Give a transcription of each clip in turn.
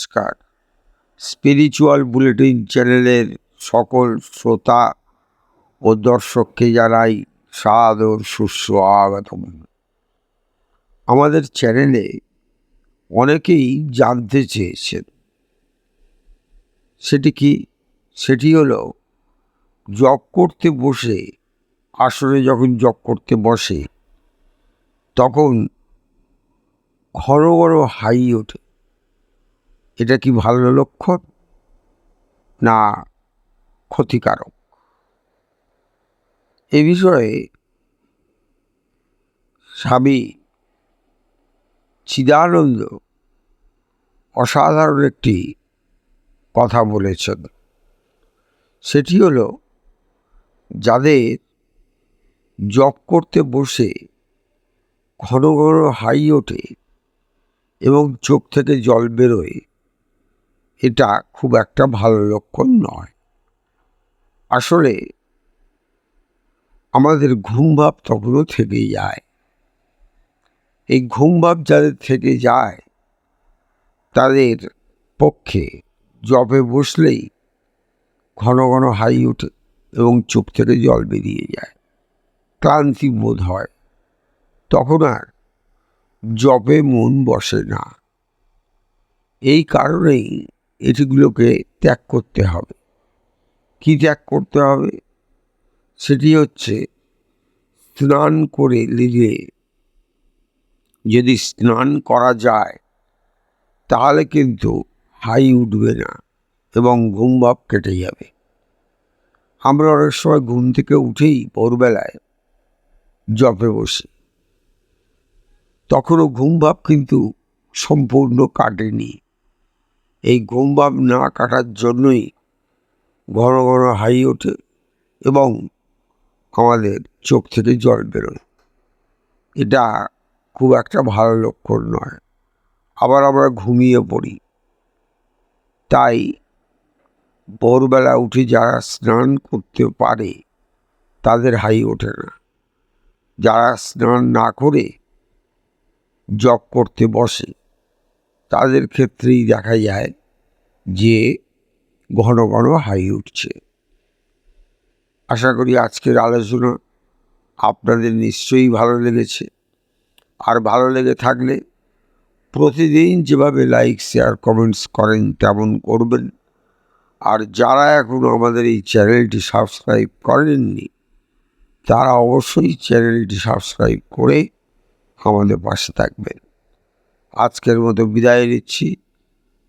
নমস্কার। Spiritual bulletin চ্যানেলের সকল শ্রোতা ও দর্শককে জানাই সাদর সুস্বাগতম আমাদের চ্যানেলে অনেকেই জানতে চেয়েছেন। সেটি কি? সেটি হলো জব করতে বসে আসলে যখন জব করতে বসে, তখন ঘন ঘন হাই ওঠে। এটা কি ভালো লক্ষণ? না, ক্ষতিকারক। এ বিষয়ে স্বামী চিদানন্দ অসাধারণ একটি কথা বলেছেন। সেটি হলো, যাদের জব করতে বসে ঘন ঘন হাই ওঠে এবং চোখ থেকে জল বেরোয় এটা খুব একটা ভালো লক্ষণ নয়। আসলে আমাদের ঘুম ভাব তখনও থেকে যায়। এই ঘুম ভাব যাদের থেকে যায়, তাদের পক্ষে জবে বসলেই ঘন ঘন হাই ওঠে এবং চোখ থেকে জল বেরিয়ে যায়। ক্লান্তি বোধ হয়। তখন আর জবে মন বসে না। এই কারণেই এটিগুলোকে ত্যাগ করতে হবে। কি ত্যাগ করতে হবে? সেটি হচ্ছে স্নান করে নিলে যদি স্নান করা যায়, তাহলে কিন্তু হাই উঠবে না এবং ঘুম ভাব কেটে যাবে। আমরা অনেক সময় ঘুম থেকে উঠেই ভোরবেলায় জপে বসি। তখনও ঘুম ভাব কিন্তু সম্পূর্ণ কাটেনি। এই ভাব না কাটার জন্যই ঘন ঘন হাই ওঠে এবং আমাদের চোখ থেকে জল বেরোয়। এটা খুব একটা ভালো লক্ষণ নয়। আবার আমরা ঘুমিয়ে পড়ি। তাই ভোরবেলা উঠে যারা স্নান করতে পারে তাদের হাই ওঠে না। যারা স্নান না করে জব করতে বসে তাদের ক্ষেত্রেই দেখা যায় যে ঘন ঘন হাই উঠছে। আশা করি আজকের আলোচনা আপনাদের নিশ্চয়ই ভালো লেগেছে। আর ভালো লেগে থাকলে প্রতিদিন যেভাবে লাইক শেয়ার কমেন্টস করেন তেমন করবেন। আর যারা এখনও আমাদের এই চ্যানেলটি সাবস্ক্রাইব করেননি, তারা অবশ্যই চ্যানেলটি সাবস্ক্রাইব করে আমাদের পাশে থাকবেন। আজকের মতো বিদায় নিচ্ছি।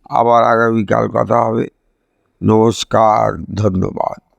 আবার আগামীকাল কথা হবে। নমস্কার ধন্যবাদ।